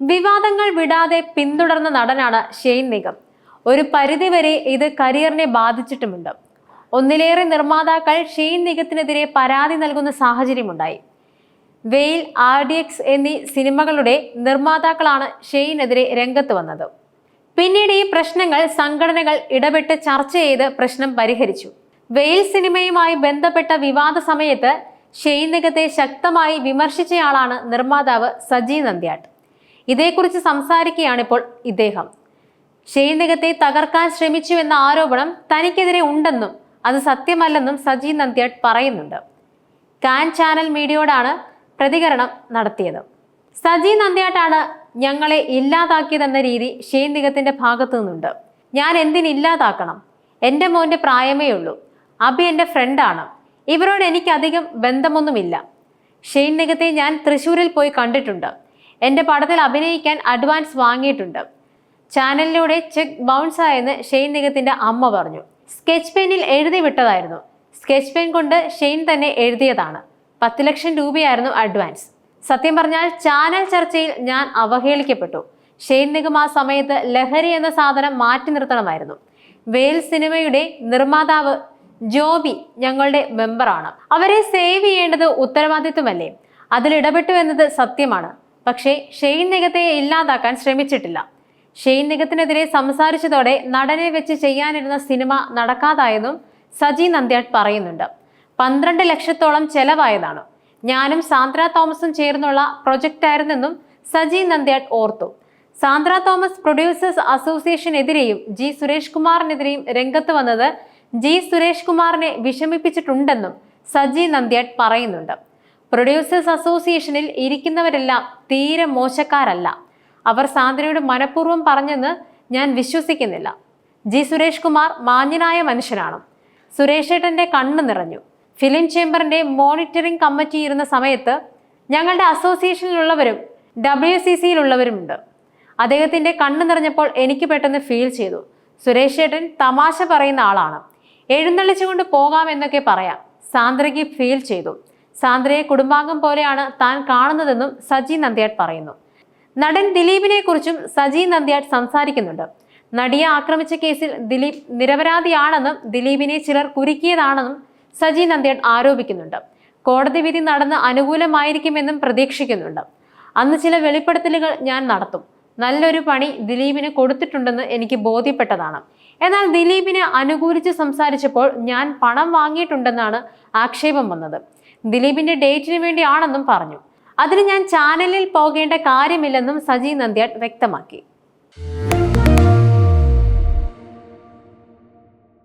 വിവാദങ്ങൾ വിടാതെ പിന്തുടർന്ന നടനാണ് ഷെയ്ൻ നിഗം. ഒരു പരിധിവരെ ഇത് കരിയറിനെ ബാധിച്ചിട്ടുമുണ്ട്. ഒന്നിലേറെ നിർമ്മാതാക്കൾ ഷെയ്ൻ നിഗത്തിനെതിരെ പരാതി നൽകുന്ന സാഹചര്യമുണ്ടായി. വെയിൽ ആർ ഡി എക്സ് എന്നീ സിനിമകളുടെ നിർമ്മാതാക്കളാണ് ഷെയ്നെതിരെ രംഗത്ത് വന്നത്. പിന്നീട് ഈ പ്രശ്നങ്ങൾ സംഘടനകൾ ഇടപെട്ട് ചർച്ച ചെയ്ത് പ്രശ്നം പരിഹരിച്ചു. വെയിൽ സിനിമയുമായി ബന്ധപ്പെട്ട വിവാദ സമയത്ത് ഷെയ്ൻ നിഗത്തെ ശക്തമായി വിമർശിച്ചയാളാണ് നിർമ്മാതാവ് സജി നന്ദ്യാട്ട് ഇതേക്കുറിച്ച് സംസാരിക്കുകയാണ് ഇപ്പോൾ ഇദ്ദേഹം. ഷെയ്നകത്തെ തകർക്കാൻ ശ്രമിച്ചു എന്ന ആരോപണം തനിക്കെതിരെ ഉണ്ടെന്നും അത് സത്യമല്ലെന്നും സജി നന്ദ്യാട്ട് പറയുന്നുണ്ട്. കാൻ ചാനൽ മീഡിയയോടാണ് പ്രതികരണം നടത്തിയത്. സജി നന്ദ്യാട്ടാണ് ഞങ്ങളെ ഇല്ലാതാക്കിയതെന്ന രീതി ഷെയ്നികത്തിന്റെ ഭാഗത്തു നിന്നുണ്ട്. ഞാൻ എന്തിനില്ലാതാക്കണം എന്റെ മോന്റെ പ്രായമേ ഉള്ളൂ. അബി എന്റെ ഫ്രണ്ടാണ് ഇവരോട് എനിക്കധികം ബന്ധമൊന്നുമില്ല. ഷെയ്ൻ നിഗത്തെ ഞാൻ തൃശ്ശൂരിൽ പോയി കണ്ടിട്ടുണ്ട്. എന്റെ പടത്തിൽ അഭിനയിക്കാൻ അഡ്വാൻസ് വാങ്ങിയിട്ടുണ്ട്. ചാനലിലൂടെ ചെക്ക് ബൗൺസ് ആയെന്ന് ഷെയ്ൻ നിഗത്തിന്റെ അമ്മ പറഞ്ഞു. സ്കെച്ച് പെയിനിൽ എഴുതി വിട്ടതായിരുന്നു. സ്കെച്ച് പെയിൻ കൊണ്ട് ഷെയ്ൻ തന്നെ എഴുതിയതാണ്. പത്ത് ലക്ഷം രൂപയായിരുന്നു അഡ്വാൻസ് സത്യം പറഞ്ഞാൽ ചാനൽ ചർച്ചയിൽ ഞാൻ അവഹേളിക്കപ്പെട്ടു. ഷെയ്ൻ നിഗം ആ സമയത്ത് ലഹരി എന്ന സാധനം മാറ്റി നിർത്തണമായിരുന്നു. വേൽ സിനിമയുടെ നിർമ്മാതാവ് ജോബി ഞങ്ങളുടെ മെമ്പറാണ് അവരെ സേവ് ചെയ്യേണ്ടത് ഉത്തരവാദിത്വമല്ലേ? അതിൽ ഇടപെട്ടു എന്നത് സത്യമാണ്. പക്ഷേ ഷെയ്ൻ നിഗത്തെ ഇല്ലാതാക്കാൻ ശ്രമിച്ചിട്ടില്ല. ഷെയ്ൻ നിഗത്തിനെതിരെ സംസാരിച്ചതോടെ നടനെ വെച്ച് ചെയ്യാനിരുന്ന സിനിമ നടക്കാതായെന്നും സജി നന്ദ്യാട്ട് പറയുന്നുണ്ട്. പന്ത്രണ്ട് ലക്ഷത്തോളം ചെലവായതാണ്. ഞാനും സാന്ദ്ര തോമസും ചേർന്നുള്ള പ്രൊജക്റ്റായിരുന്നെന്നും സജി നന്ദ്യാട്ട് ഓർത്തു. സാന്ദ്ര തോമസ് പ്രൊഡ്യൂസേഴ്സ് അസോസിയേഷനെതിരെയും ജി സുരേഷ് കുമാറിനെതിരെയും രംഗത്ത് വന്നത് ജി സുരേഷ് കുമാറിനെ വിഷമിപ്പിച്ചിട്ടുണ്ടെന്നും സജി നന്ദ്യാട്ട് പറയുന്നുണ്ട്. പ്രൊഡ്യൂസേഴ്സ് അസോസിയേഷനിൽ ഇരിക്കുന്നവരെല്ലാം തീരെ മോശക്കാരല്ല. അവർ സാന്ദ്രയോട് മനഃപൂർവം പറഞ്ഞെന്ന് ഞാൻ വിശ്വസിക്കുന്നില്ല. ജി സുരേഷ് കുമാർ മാന്യനായ മനുഷ്യനാണ്. സുരേഷേട്ടന്റെ കണ്ണ് നിറഞ്ഞു. ഫിലിം ചേംബറിന്റെ മോണിറ്ററിംഗ് കമ്മിറ്റി ഇരുന്ന സമയത്ത് ഞങ്ങളുടെ അസോസിയേഷനിലുള്ളവരും ഡബ്ല്യു സി സിയിലുള്ളവരുമുണ്ട്. അദ്ദേഹത്തിന്റെ കണ്ണ് നിറഞ്ഞപ്പോൾ എനിക്ക് പെട്ടെന്ന് ഫീൽ ചെയ്തു. സുരേഷേട്ടൻ തമാശ പറയുന്ന ആളാണ്. എഴുന്നള്ളിച്ചുകൊണ്ട് പോകാമെന്നൊക്കെ പറയാം സാന്ദ്രയ്ക്ക് ഫീൽ ചെയ്തു. സാന്ദ്രയെ കുടുംബാംഗം പോലെയാണ് താൻ കാണുന്നതെന്നും സജി നന്ദ്യാട്ട് പറയുന്നു. നടൻ ദിലീപിനെ കുറിച്ചും സജി നന്ദ്യാട്ട് സംസാരിക്കുന്നുണ്ട്. നടിയെ ആക്രമിച്ച കേസിൽ ദിലീപ് നിരപരാധിയാണെന്നും ദിലീപിനെ ചിലർ കുരുക്കിയതാണെന്നും സജി നന്ദ്യാട്ട് ആരോപിക്കുന്നുണ്ട്. കോടതി വിധി നടന്ന് അനുകൂലമായിരിക്കുമെന്നും പ്രതീക്ഷിക്കുന്നുണ്ട്. അന്ന് ചില വെളിപ്പെടുത്തലുകൾ ഞാൻ നടത്തും. നല്ലൊരു പണി ദിലീപിന് കൊടുത്തിട്ടുണ്ടെന്ന് എനിക്ക് ബോധ്യപ്പെട്ടതാണ്. എന്നാൽ ദിലീപിനെ അനുകൂലിച്ച് സംസാരിച്ചപ്പോൾ ഞാൻ പണം വാങ്ങിയിട്ടുണ്ടെന്നാണ് ആക്ഷേപം വന്നത്. ദിലീപിന്റെ ഡേറ്റിന് വേണ്ടിയാണെന്നും പറഞ്ഞു. അതിന് ഞാൻ ചാനലിൽ പോകേണ്ട കാര്യമില്ലെന്നും സജി നന്ദ്യാട്ട് വ്യക്തമാക്കി.